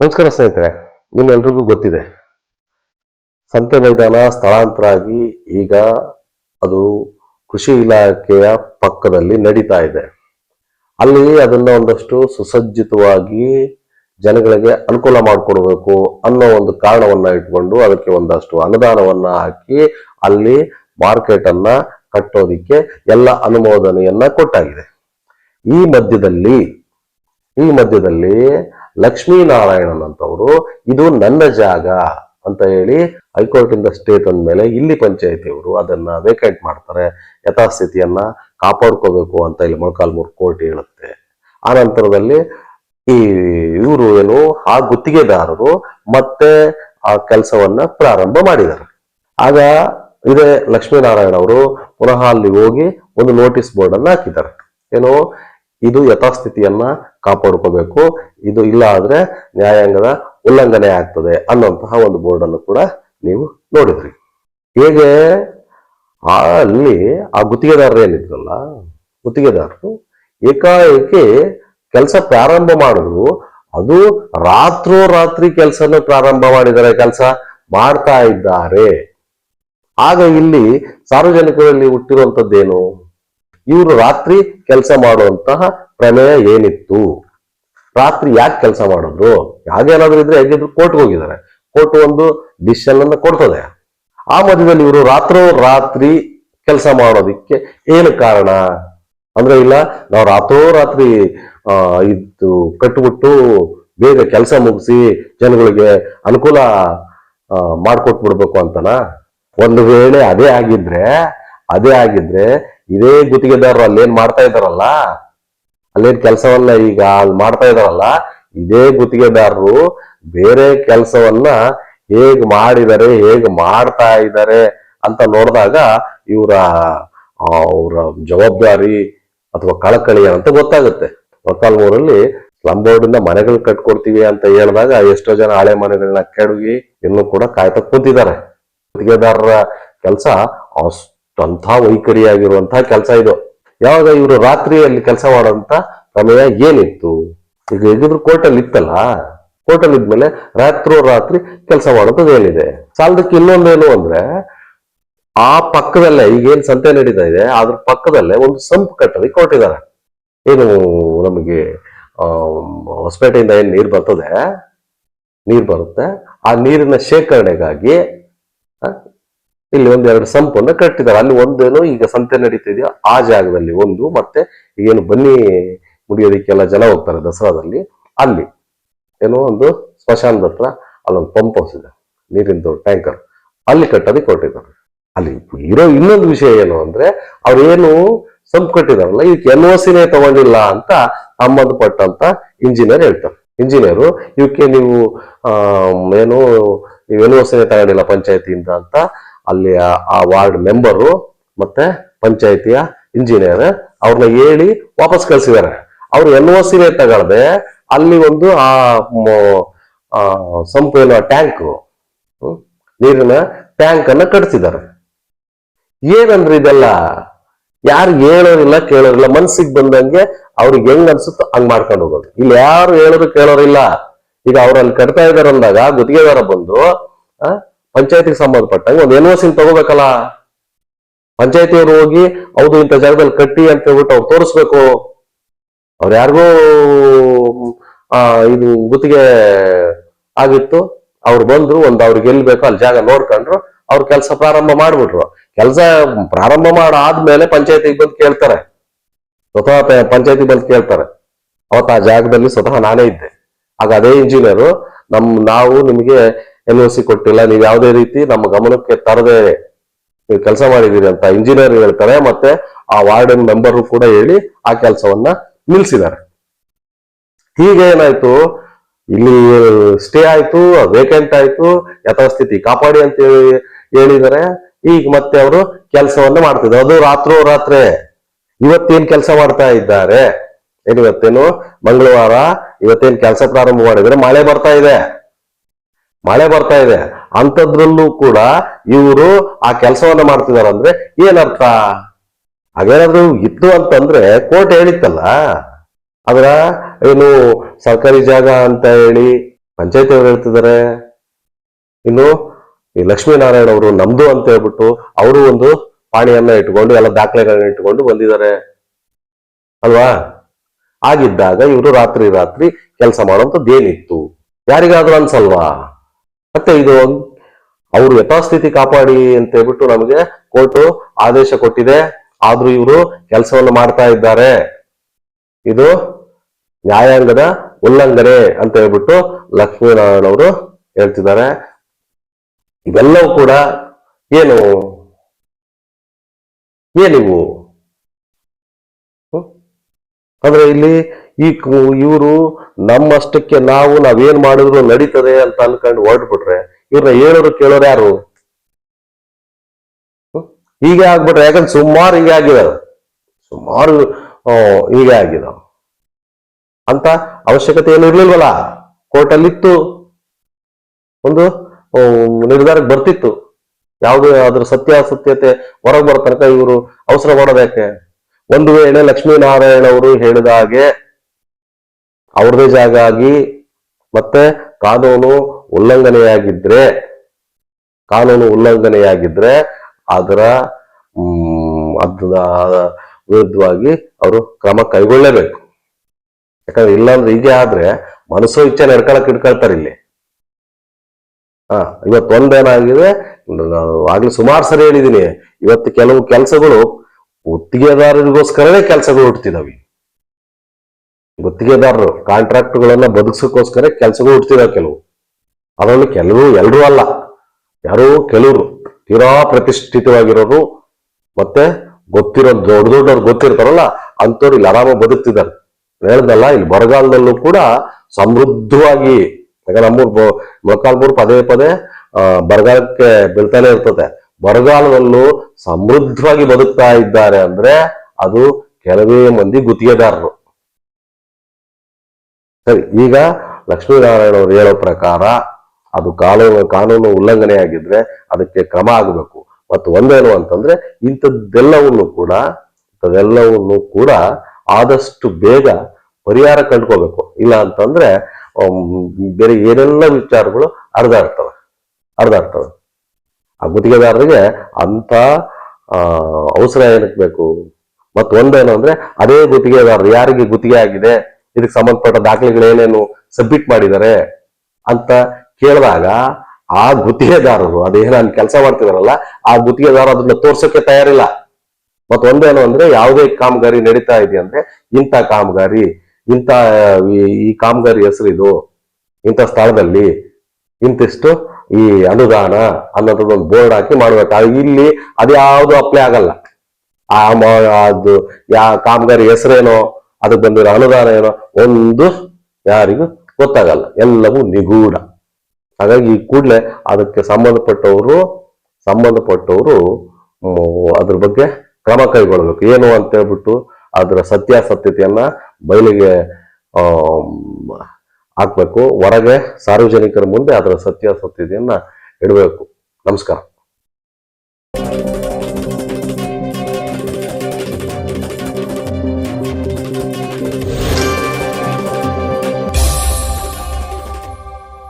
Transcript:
ನಮಸ್ಕಾರ ಸ್ನೇಹಿತರೆ, ನಿಮ್ಮೆಲ್ರಿಗೂ ಗೊತ್ತಿದೆ. ಸಂತೆ ಮೈದಾನ ಸ್ಥಳಾಂತರ ಆಗಿ ಈಗ ಅದು ಕೃಷಿ ಇಲಾಖೆಯ ಪಕ್ಕದಲ್ಲಿ ನಡೀತಾ ಇದೆ. ಅಲ್ಲಿ ಅದನ್ನ ಒಂದಷ್ಟು ಸುಸಜ್ಜಿತವಾಗಿ ಜನಗಳಿಗೆ ಅನುಕೂಲ ಮಾಡಿಕೊಡ್ಬೇಕು ಅನ್ನೋ ಒಂದು ಕಾರಣವನ್ನ ಇಟ್ಕೊಂಡು ಅದಕ್ಕೆ ಒಂದಷ್ಟು ಅನುದಾನವನ್ನ ಹಾಕಿ ಅಲ್ಲಿ ಮಾರ್ಕೆಟ್ ಅನ್ನ ಕಟ್ಟೋದಿಕ್ಕೆ ಎಲ್ಲ ಅನುಮೋದನೆಯನ್ನ ಕೊಟ್ಟಾಗಿದೆ. ಈ ಮಧ್ಯದಲ್ಲಿ ಈ ಮಧ್ಯದಲ್ಲಿ ಲಕ್ಷ್ಮೀನಾರಾಯಣನ್ ಅಂತವರು ಇದು ನನ್ನ ಜಾಗ ಅಂತ ಹೇಳಿ ಹೈಕೋರ್ಟ್ ಇಂದ ಸ್ಟೇ ತಂದ ಮೇಲೆ ಇಲ್ಲಿ ಪಂಚಾಯತಿಯವರು ಅದನ್ನ ವೇಕೆಂಟ್ ಮಾಡ್ತಾರೆ. ಯಥಾಸ್ಥಿತಿಯನ್ನ ಕಾಪಾಡ್ಕೋಬೇಕು ಅಂತ ಇಲ್ಲಿ ಮೊಳಕಾಲ್ಮೂರು ಕೋರ್ಟ್ ಹೇಳುತ್ತೆ. ಆ ನಂತರದಲ್ಲಿ ಈ ಇವರು ಏನು, ಆ ಗುತ್ತಿಗೆದಾರರು ಮತ್ತೆ ಆ ಕೆಲಸವನ್ನ ಪ್ರಾರಂಭ ಮಾಡಿದ್ದಾರೆ. ಆಗ ಇದೇ ಲಕ್ಷ್ಮೀನಾರಾಯಣ ಅವರು ಪುನಃ ಅಲ್ಲಿ ಹೋಗಿ ಒಂದು ನೋಟಿಸ್ ಬೋರ್ಡ್ ಅನ್ನ ಹಾಕಿದ್ದಾರೆ. ಏನು ಇದು ಯಥಾಸ್ಥಿತಿಯನ್ನ ಕಾಪಾಡ್ಕೋಬೇಕು. ಇದು ಇಲ್ಲ ಆದ್ರೆ ನ್ಯಾಯಾಂಗದ ಉಲ್ಲಂಘನೆ ಆಗ್ತದೆ ಅನ್ನುವಂತಹ ಒಂದು ಬೋರ್ಡ್ ಅನ್ನು ಕೂಡ ನೀವು ನೋಡಿದ್ರಿ. ಹೇಗೆ? ಅಲ್ಲಿ ಆ ಗುತ್ತಿಗೆದಾರರು ಏನಿದ್ರಲ್ಲ, ಗುತ್ತಿಗೆದಾರರು ಏಕಾಏಕಿ ಕೆಲಸ ಪ್ರಾರಂಭ ಮಾಡಿದ್ರು. ಅದು ರಾತ್ರೋ ರಾತ್ರಿ ಕೆಲಸನ ಪ್ರಾರಂಭ ಮಾಡಿದರೆ ಕೆಲಸ ಮಾಡ್ತಾ ಇದ್ದಾರೆ. ಆಗ ಇಲ್ಲಿ ಸಾರ್ವಜನಿಕರಲ್ಲಿ ಹುಟ್ಟಿರುವಂತದ್ದೇನು ಇವರು ರಾತ್ರಿ ಕೆಲಸ ಮಾಡುವಂತಹ ಪ್ರಮೇಯ ಏನಿತ್ತು? ರಾತ್ರಿ ಯಾಕೆ ಕೆಲಸ ಮಾಡಿದ್ರು? ಹಾಗೇನಾದ್ರೂ ಇದ್ರೆ ಹೇಗಿದ್ರು ಕೋರ್ಟ್ಗೆ ಹೋಗಿದ್ದಾರೆ. ಕೋರ್ಟ್ ಒಂದು ಡಿಸಿಷನ್ ಅನ್ನು ಕೊಡ್ತದೆ. ಆ ಮಧ್ಯದಲ್ಲಿ ಇವರು ರಾತ್ರೋ ರಾತ್ರಿ ಕೆಲಸ ಮಾಡೋದಿಕ್ಕೆ ಏನು ಕಾರಣ? ಅಂದ್ರೆ ಇಲ್ಲ, ನಾವು ರಾತ್ರೋ ರಾತ್ರಿ ಇದು ಕಟ್ಬಿಟ್ಟು ಬೇಗ ಕೆಲಸ ಮುಗಿಸಿ ಜನಗಳಿಗೆ ಅನುಕೂಲ ಮಾಡ್ಕೊಟ್ಬಿಡ್ಬೇಕು ಅಂತನಾ? ಒಂದು ವೇಳೆ ಅದೇ ಆಗಿದ್ರೆ ಅದೇ ಆಗಿದ್ರೆ ಇದೇ ಗುತ್ತಿಗೆದಾರರು ಅಲ್ಲೇನ್ ಮಾಡ್ತಾ ಇದಾರಲ್ಲ ಅಲ್ಲೇನ್ ಕೆಲಸವನ್ನ ಈಗ ಅಲ್ಲಿ ಮಾಡ್ತಾ ಇದಾರಲ್ಲ ಇದೇ ಗುತ್ತಿಗೆದಾರರು ಬೇರೆ ಕೆಲಸವನ್ನ ಹೇಗ್ ಮಾಡಿದ್ದಾರೆ ಹೇಗ್ ಮಾಡ್ತಾ ಇದ್ದಾರೆ ಅಂತ ನೋಡಿದಾಗ ಇವರ ಅವರ ಜವಾಬ್ದಾರಿ ಅಥವಾ ಕಳಕಳಿ ಅಂತ ಗೊತ್ತಾಗುತ್ತೆ. ಮೊತ್ತಾಲ್ಮೂರಲ್ಲಿ ಸ್ಲಂ ಬೋರ್ಡಿಂದ ಮನೆಗಳು ಕಟ್ಕೊಡ್ತೀವಿ ಅಂತ ಹೇಳಿದಾಗ ಎಷ್ಟೋ ಜನ ಹಳೆ ಮನೆಗಳನ್ನ ಕೆಡುಗಿ ಇನ್ನೂ ಕೂಡ ಕಾಯ್ತಾ ಕೂತಿದ್ದಾರೆ. ಗುತ್ತಿಗೆದಾರರ ಕೆಲಸ ಅಷ್ಟಂಥ ವೈಖರಿಯಾಗಿರುವಂತಹ ಕೆಲಸ ಇದು. ಯಾವಾಗ ಇವರು ರಾತ್ರಿಯಲ್ಲಿ ಕೆಲಸ ಮಾಡುವಂತ ಪ್ರಮೇಯ ಏನಿತ್ತು? ಈಗ ಹೇಗಿದ್ರು ಕೋರ್ಟಲ್ಲಿ ಇತ್ತಲ್ಲ? ಕೋರ್ಟಲ್ಲಿ ಇದ್ಮೇಲೆ ರಾತ್ರೋ ರಾತ್ರಿ ಕೆಲಸ ಮಾಡೋದು ಏನಿದೆ? ಸಾಲದಕ್ಕೆ ಇನ್ನೊಂದೇನು ಅಂದ್ರೆ, ಆ ಪಕ್ಕದಲ್ಲೇ, ಈಗೇನ್ ಸಂತೆ ನಡೀತಾ ಇದೆ, ಅದ್ರ ಪಕ್ಕದಲ್ಲೇ ಒಂದು ಸಂಪ್ ಕಟ್ಟದಿ ಕೊಟ್ಟಿದ್ದಾರೆ. ಏನು ನಮಗೆ ಹೊಸಪೇಟೆಯಿಂದ ಏನು ನೀರು ಬರ್ತದೆ? ನೀರು ಬರುತ್ತೆ. ಆ ನೀರಿನ ಶೇಖರಣೆಗಾಗಿ ಇಲ್ಲಿ ಒಂದೆರಡು ಸಂಪನ್ನು ಕಟ್ಟಿದ್ದಾರೆ ಅಲ್ಲಿ ಒಂದೇನು ಈಗ ಸಂತೆ ನಡೀತಿದೆಯೋ? ಆ ಜಾಗದಲ್ಲಿ ಒಂದು ಮತ್ತೆ ಏನು ಬನ್ನಿ ಮುಡಿಯೋದಕ್ಕೆಲ್ಲ ಜನ ಹೋಗ್ತಾರೆ ದಸರಾದಲ್ಲಿ. ಅಲ್ಲಿ ಏನೋ ಒಂದು ಸ್ಮಶಾನದ ಹತ್ರ ಅಲ್ಲೊಂದು ಪಂಪ್ ಹೌಸ್ ಇದೆ, ನೀರಿಂದು ಟ್ಯಾಂಕರ್ ಅಲ್ಲಿ ಕಟ್ಟೋದಕ್ಕೆ ಕೊಟ್ಟಿದ್ದಾರೆ ಅಲ್ಲಿ ಇರೋ ಇನ್ನೊಂದು ವಿಷಯ ಏನು ಅಂದ್ರೆ ಅವ್ರೇನು ಸಂಪ್ ಕಟ್ಟಿದಾರಲ್ಲ, ಇದಕ್ಕೆ ಎನ್ ಒ ಸಿನೇ ತಗೊಂಡಿಲ್ಲ ಅಂತ ಸಂಬಂಧಪಟ್ಟಂತ ಇಂಜಿನಿಯರ್ ಹೇಳ್ತಾರೆ. ಇಂಜಿನಿಯರು ಇವಕ್ಕೆ ನೀವು ಏನು, ನೀವು ಎನ್ ಒ ಸಿನೇ ತಗೊಂಡಿಲ್ಲ ಪಂಚಾಯತಿಯಿಂದ ಅಂತ ಅಲ್ಲಿ ಆ- ವಾರ್ಡ್ ಮೆಂಬರು ಮತ್ತೆ ಪಂಚಾಯತಿಯ ಇಂಜಿನಿಯರ್ ಅವ್ರನ್ನ ಹೇಳಿ ವಾಪಸ್ ಕಳ್ಸಿದ್ದಾರೆ. ಅವ್ರು ಎನ್ ಓ ಸಿನೇ ತಗೊಳ್ದೆ ಅಲ್ಲಿ ಒಂದು ಆ ಮ- ಆ ಸಂಪು ಏನೋ ಟ್ಯಾಂಕ್ ನೀರಿನ ಟ್ಯಾಂಕ್ ಅನ್ನ ಕಟ್ಸಿದ್ದಾರೆ. ಏನಂದ್ರೆ ಇದೆಲ್ಲ? ಯಾರು ಹೇಳೋರಿಲ್ಲ, ಕೇಳೋರಿಲ್ಲ, ಮನ್ಸಿಗೆ ಬಂದಂಗೆ ಅವ್ರಿಗೆ ಹೆಂಗ್ ಅನ್ಸುತ್ತೋ ಹಂಗ್ ಮಾಡ್ಕೊಂಡು ಹೋಗೋದು. ಇಲ್ಲಿ ಯಾರು ಹೇಳೋರು ಕೇಳೋರಿಲ್ಲ ಈಗ ಅವ್ರಲ್ಲಿ ಕಟ್ತಾ ಇದಾರೆ ಅಂದಾಗ ಗುತ್ತಿಗೆದಾರ ಬಂದು ಪಂಚಾಯತಿಗೆ ಸಂಬಂಧಪಟ್ಟಂಗೆ ಒಂದು ಎನ್ ಸಿನ್ ತಗೋಬೇಕಲ್ಲ? ಪಂಚಾಯತಿಯವರು ಹೋಗಿ, ಹೌದು, ಇಂಥ ಜಾಗದಲ್ಲಿ ಕಟ್ಟಿ ಅಂತ ಹೇಳ್ಬಿಟ್ಟು ಅವ್ರು ತೋರಿಸ್ಬೇಕು. ಅವ್ರು ಯಾರಿಗೂ ಇದು ಗುತ್ತಿಗೆ ಆಗಿತ್ತು. ಅವ್ರು ಬಂದ್ರು, ಒಂದು ಅವ್ರಿಗೆ ಎಲ್ಲಿ ಬೇಕೋ ಅಲ್ಲಿ ಜಾಗ ನೋಡ್ಕೊಂಡ್ರು. ಅವ್ರ ಕೆಲಸ ಪ್ರಾರಂಭ ಮಾಡ್ಬಿಟ್ರು. ಕೆಲಸ ಪ್ರಾರಂಭ ಮಾಡಾದ್ಮೇಲೆ ಪಂಚಾಯತಿಗೆ ಬಂದು ಕೇಳ್ತಾರೆ. ಸ್ವತಃ ಪಂಚಾಯತಿ ಬಂದು ಕೇಳ್ತಾರೆ. ಅವತ್ತು ಆ ಜಾಗದಲ್ಲಿ ಸ್ವತಃ ನಾನೇ ಇದ್ದೆ. ಆಗ ಅದೇ ಇಂಜಿನಿಯರು ನಮ್ ನಾವು ನಿಮಗೆ ಎನ್ ಒ ಸಿ ಕೊಟ್ಟಿಲ್ಲ. ನೀವು ಯಾವುದೇ ರೀತಿ ನಮ್ಮ ಗಮನಕ್ಕೆ ತರದೆ ನೀವು ಕೆಲಸ ಮಾಡಿದೀರಿ ಅಂತ ಇಂಜಿನಿಯರ್ ಹೇಳ್ತಾರೆ. ಮತ್ತೆ ಆ ವಾರ್ಡನ್ ಮೆಂಬರ್ ಕೂಡ ಹೇಳಿ ಆ ಕೆಲಸವನ್ನ ನಿಲ್ಸಿದ್ದಾರೆ. ಹೀಗೆ ಏನಾಯ್ತು? ಇಲ್ಲಿ ಸ್ಟೇ ಆಯ್ತು ವೇಕೆಂಟ್ ಆಯ್ತು, ಯಥಾಸ್ಥಿತಿ ಕಾಪಾಡಿ ಅಂತ ಹೇಳಿ ಹೇಳಿದ್ದಾರೆ. ಈಗ ಮತ್ತೆ ಅವರು ಕೆಲಸವನ್ನ ಮಾಡ್ತಿದ್ರು ಅದು ರಾತ್ರೋ ರಾತ್ರಿ. ಇವತ್ತೇನ್ ಕೆಲಸ ಮಾಡ್ತಾ ಇದ್ದಾರೆ? ಏನ್ ಇವತ್ತೇನು? ಮಂಗಳವಾರ. ಇವತ್ತೇನ್ ಕೆಲಸ ಪ್ರಾರಂಭ ಮಾಡಿದ್ರೆ ಮಳೆ ಬರ್ತಾ ಇದೆ. ಮಳೆ ಬರ್ತಾ ಇದೆ. ಅಂಥದ್ರಲ್ಲೂ ಕೂಡ ಇವರು ಆ ಕೆಲಸವನ್ನ ಮಾಡ್ತಿದಾರೆ ಅಂದ್ರೆ ಏನರ್ಥ? ಹಾಗೇನಾದ್ರೂ ಇತ್ತು ಅಂತಂದ್ರೆ ಕೋರ್ಟ್ ಹೇಳಿತ್ತಲ್ಲ? ಅದರ ಏನು ಸರ್ಕಾರಿ ಜಾಗ ಅಂತ ಹೇಳಿ ಪಂಚಾಯತಿ ಅವರು ಹೇಳ್ತಿದ್ದಾರೆ. ಇನ್ನು ಈ ಲಕ್ಷ್ಮೀನಾರಾಯಣ ಅವರು ನಮ್ದು ಅಂತ ಹೇಳ್ಬಿಟ್ಟು ಅವರು ಒಂದು ಪಾಣಿಯನ್ನ ಇಟ್ಕೊಂಡು ಎಲ್ಲ ದಾಖಲೆಗಳನ್ನ ಇಟ್ಕೊಂಡು ಬಂದಿದ್ದಾರೆ. ಅಲ್ವಾ? ಆಗಿದ್ದಾಗ ಇವರು ರಾತ್ರಿ ರಾತ್ರಿ ಕೆಲಸ ಮಾಡುವಂಥದ್ದು ಏನಿತ್ತು? ಯಾರಿಗಾದ್ರೂ ಅನ್ಸಲ್ವಾ? ಮತ್ತೆ ಇದು ಅವರು ಯಥಾಸ್ಥಿತಿ ಕಾಪಾಡಿ ಅಂತ ಹೇಳ್ಬಿಟ್ಟು ನಮಗೆ ಕೋರ್ಟ್ ಆದೇಶ ಕೊಟ್ಟಿದೆ. ಆದ್ರೂ ಇವರು ಕೆಲಸವನ್ನು ಮಾಡ್ತಾ ಇದ್ದಾರೆ. ಇದು ನ್ಯಾಯಾಂಗದ ಉಲ್ಲಂಘನೆ ಅಂತ ಹೇಳ್ಬಿಟ್ಟು ಲಕ್ಷ್ಮೀನಾರಾಯಣ ಅವರು ಹೇಳ್ತಿದ್ದಾರೆ. ಇವೆಲ್ಲವೂ ಕೂಡ ಏನು? ಏನಿವು? ಅಂದ್ರೆ ಇಲ್ಲಿ ಈ ಇವರು ನಮ್ಮಷ್ಟಕ್ಕೆ ನಾವು ನಾವೇನ್ ಮಾಡಿದ್ರು ನಡೀತದೆ ಅಂತ ಅನ್ಕೊಂಡು ಹೊರಟ್ಬಿಟ್ರೆ ಇವ್ರನ್ನ ಹೇಳೋರು ಕೇಳೋರು ಯಾರು? ಹೀಗೆ ಆಗ್ಬಿಟ್ರೆ ಯಾಕಂದ್ರೆ ಸುಮಾರು ಹೀಗೆ ಆಗಿದೆ. ಸುಮಾರು ಹೀಗೆ ಆಗಿದಾವೆ ಅಂತ ಅವಶ್ಯಕತೆ ಏನು ಇರ್ಲಿಲ್ವಲ್ಲ? ಕೋರ್ಟಲ್ಲಿತ್ತು. ಒಂದು ಆ, ನಿರ್ಧಾರಕ್ಕೆ ಬರ್ತಿತ್ತು. ಯಾವುದೇ ಅದ್ರ ಸತ್ಯಾಸತ್ಯತೆ ಹೊರಗೆ ಬರೋ ತನಕ ಇವರು ಅವಸರ ಮಾಡೋದು ಒಂದು ವೇಳೆ ಲಕ್ಷ್ಮೀನಾರಾಯಣ ಅವರು ಹೇಳಿದ ಹಾಗೆ ಅವ್ರದೇ ಜಾಗ ಆಗಿ ಮತ್ತೆ ಕಾನೂನು ಉಲ್ಲಂಘನೆಯಾಗಿದ್ರೆ ಕಾನೂನು ಉಲ್ಲಂಘನೆಯಾಗಿದ್ರೆ ಅದರ ಅದ್ರ ವಿರುದ್ಧವಾಗಿ ಅವರು ಕ್ರಮ ಕೈಗೊಳ್ಳಲೇಬೇಕು ಯಾಕಂದ್ರೆ ಇಲ್ಲಾಂದ್ರೆ ಹೀಗೆ ಆದ್ರೆ ಮನಸ್ಸು ಇಚ್ಛೆ ನಡ್ಕೊಳಕ್ ಇಟ್ಕೊಳ್ತಾರೆ ಇಲ್ಲಿ. ಹಾ ಇವತ್ತು ಒಂದೇನಾಗಿದೆ ನಾನು ಆಗ್ಲೇ ಸುಮಾರು ಸರಿ ಹೇಳಿದೀನಿ. ಇವತ್ತು ಕೆಲವು ಕೆಲಸಗಳು ಗುತ್ತಿಗೆದಾರರಿಗೋಸ್ಕರನೇ ಕೆಲಸಗಳು ಹುಡ್ತಿದಾವೆ ಗುತ್ತಿಗೆದಾರರು ಕಾಂಟ್ರಾಕ್ಟ್ಗಳನ್ನ ಬದುಕ್ಸಕ್ಕೋಸ್ಕರ ಕೆಲಸಗಳು ಹುಡ್ತಿದಾವೆ ಕೆಲವು. ಅದರಲ್ಲಿ ಕೆಲವು ಎಲ್ಲರೂ ಅಲ್ಲ. ಯಾರೋ ಕೆಲವರು ತೀರಾ ಪ್ರತಿಷ್ಠಿತವಾಗಿರೋರು ಮತ್ತೆ ಗೊತ್ತಿರೋ ದೊಡ್ಡ ದೊಡ್ಡವ್ರು ಗೊತ್ತಿರ್ತಾರಲ್ಲ, ಅಂಥವ್ರು ಇಲ್ಲಿ ಆರಾಮ ಬದುಕ್ತಿದ್ದಾರೆ. ಹೇಳ್ದಲ್ಲ, ಇಲ್ಲಿ ಬರಗಾಲದಲ್ಲೂ ಕೂಡ ಸಮೃದ್ಧವಾಗಿ ಯಾಕಂದ್ರೆ ನಮ್ಮೂರ್ ಮೊಳಕಾಲ್ಮೂರು ಪದೇ ಪದೇ ಬರಗಾಲಕ್ಕೆ ಬೀಳ್ತಾನೆ ಇರ್ತದೆ. ಬರಗಾಲದಲ್ಲೂ ಸಮೃದ್ಧವಾಗಿ ಬದುಕ್ತಾ ಇದ್ದಾರೆ ಅಂದ್ರೆ ಅದು ಕೆಲವೇ ಮಂದಿ ಗುತ್ತಿಗೆದಾರರು. ಸರಿ, ಈಗ ಲಕ್ಷ್ಮೀನಾರಾಯಣ ಅವರು ಹೇಳೋ ಪ್ರಕಾರ ಅದು ಕಾನೂನು ಕಾನೂನು ಉಲ್ಲಂಘನೆ ಆಗಿದ್ರೆ ಅದಕ್ಕೆ ಕ್ರಮ ಆಗಬೇಕು. ಮತ್ತು ಒಂದೇನು ಅಂತಂದ್ರೆ ಇಂಥದ್ದೆಲ್ಲವನ್ನು ಕೂಡ ಇಂಥದ್ದೆಲ್ಲವನ್ನು ಕೂಡ ಆದಷ್ಟು ಬೇಗ ಪರಿಹಾರ ಕಂಡ್ಕೋಬೇಕು ಇಲ್ಲ ಅಂತಂದ್ರೆ ಬೇರೆ ಏನೆಲ್ಲ ವಿಚಾರಗಳು ಹರಿದಾಡ್ತವೆ ಹರಿದಾಡ್ತವೆ ಆ ಗುತ್ತಿಗೆದಾರರಿಗೆ ಅಂತ ಅವಸರ ಏನಕ್ಕೆ ಬೇಕು? ಮತ್ತು ಒಂದೇನು ಅಂದ್ರೆ, ಅದೇ ಗುತ್ತಿಗೆದಾರರು ಯಾರಿಗೆ ಗುತ್ತಿಗೆ ಆಗಿದೆ, ಇದಕ್ಕೆ ಸಂಬಂಧಪಟ್ಟ ದಾಖಲೆಗಳು ಏನೇನು ಸಬ್ಮಿಟ್ ಮಾಡಿದ್ದಾರೆ ಅಂತ ಕೇಳಿದಾಗ, ಆ ಗುತ್ತಿಗೆದಾರರು, ಅದೇ ಕೆಲಸ ಮಾಡ್ತಿದಾರಲ್ಲ, ಆ ಗುತ್ತಿಗೆದಾರ ಅದನ್ನ ತೋರ್ಸೋಕೆ ತಯಾರಿಲ್ಲ. ಮತ್ತ ಒಂದೇನು ಅಂದ್ರೆ, ಯಾವುದೇ ಕಾಮಗಾರಿ ನಡೀತಾ ಇದೆ ಅಂದ್ರೆ, ಇಂಥ ಕಾಮಗಾರಿ, ಇಂಥ, ಈ- ಕಾಮಗಾರಿ ಹೆಸರು ಇದು ಇಂಥ ಸ್ಥಳದಲ್ಲಿ ಇಂತಿಷ್ಟು ಈ ಅನುದಾನ ಅನ್ನೋದೊಂದು ಬೋರ್ಡ್ ಹಾಕಿ ಮಾಡ್ಬೇಕು. ಅದು ಇಲ್ಲಿ ಅದ್ಯಾವುದು ಅಪ್ಲೈ ಆಗಲ್ಲ. ಆ ಅದು ಯಾ ಕಾಮಗಾರಿ ಹೆಸರೇನೋ, ಅದಕ್ಕೆ ಬಂದಿರೋ ಅನುದಾನ ಏನೋ, ಒಂದು ಯಾರಿಗೂ ಗೊತ್ತಾಗಲ್ಲ. ಎಲ್ಲವೂ ನಿಗೂಢ. ಹಾಗಾಗಿ ಈ ಕೂಡಲೇ ಅದಕ್ಕೆ ಸಂಬಂಧಪಟ್ಟವರು ಸಂಬಂಧಪಟ್ಟವರು ಅದ್ರ ಬಗ್ಗೆ ಕ್ರಮ ಕೈಗೊಳ್ಬೇಕು ಏನು ಅಂತ ಹೇಳ್ಬಿಟ್ಟು ಅದರ ಸತ್ಯಾಸತ್ಯತೆಯನ್ನ ಬಯಲಿಗೆ ಹಾಕ್ಬೇಕು. ಹೊರಗೆ ಸಾರ್ವಜನಿಕರ ಮುಂದೆ ಅದರ ಸತ್ಯಾಸತ್ಯತೆಯನ್ನ ಇಡಬೇಕು. ನಮಸ್ಕಾರ.